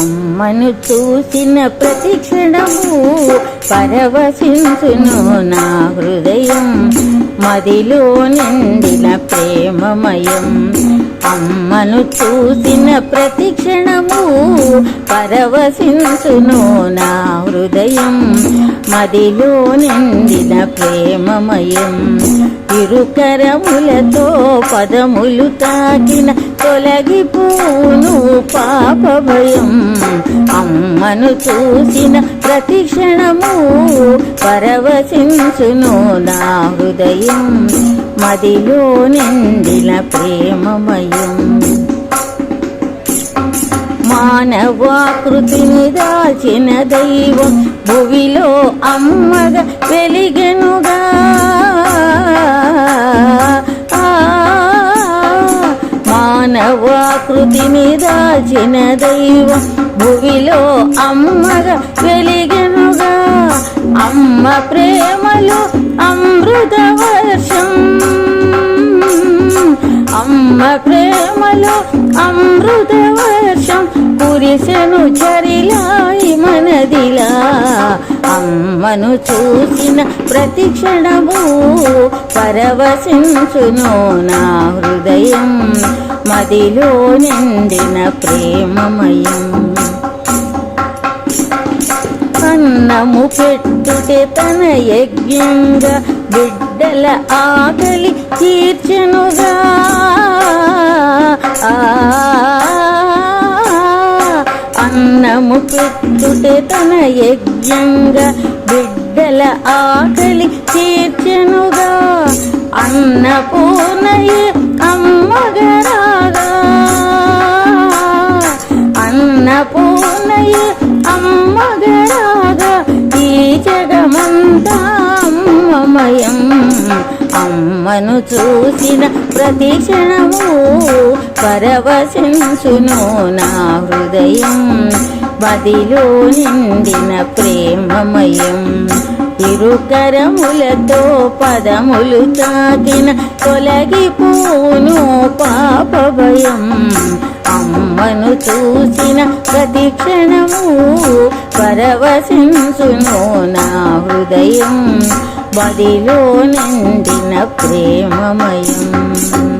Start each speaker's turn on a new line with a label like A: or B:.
A: అమ్మను చూసిన ప్రతి క్షణము పరవశించును నా హృదయం. మదిలో నిండిన ప్రేమమయం. అమ్మను చూసిన ప్రతి క్షణము పరవశించును నా హృదయం. మదిలో నిండిన ప్రేమమయం. ఇరుకరములతో పదములు తాకిన తొలగిపోను పాప భయం అమ్మను చూసిన ప్రతి క్షణము పరవశించును నా హృదయం. మదిలో నిండిన ప్రేమమయం. మానవాకృతిని దాచిన దైవం భువిలో అమ్మగ వెలిగెనుగా. మానవాకృతిని దాచిన దైవం భువిలో అమ్మగా వెలిగెనుగా. అమ్మ ప్రేమలో అమృత వర్షం. అమ్మ ప్రేమలో అమృత వర్షం. కురిసెను చరిలాయి మనదిలా. అమ్మను చూసిన ప్రతి క్షణము పరవశించును నా హృదయం. మదిలో నిండిన ప్రేమమయం. అన్నము పెట్టుటే తన యజ్ఞంగా బిడ్డల ఆకలి తీర్చనుగా. అన్నము పెట్టుటే తన యజ్ఞంగా బిడ్డల ఆకలి తీర్చనుగా. అన్నపూర్ణయే అమ్మమయం అమ్మను చూసిన ప్రతి క్షణము పరవశించును నా హృదయం. బదిలో నిండిన ప్రేమమయం. ఇరుకరములతో పదములు తాకిన తొలగిపోను పాప భయం. అమ్మను చూసిన ప్రతి క్షణము పరవశించును నా హృదయం బదిలో నిండిన ప్రేమమయం.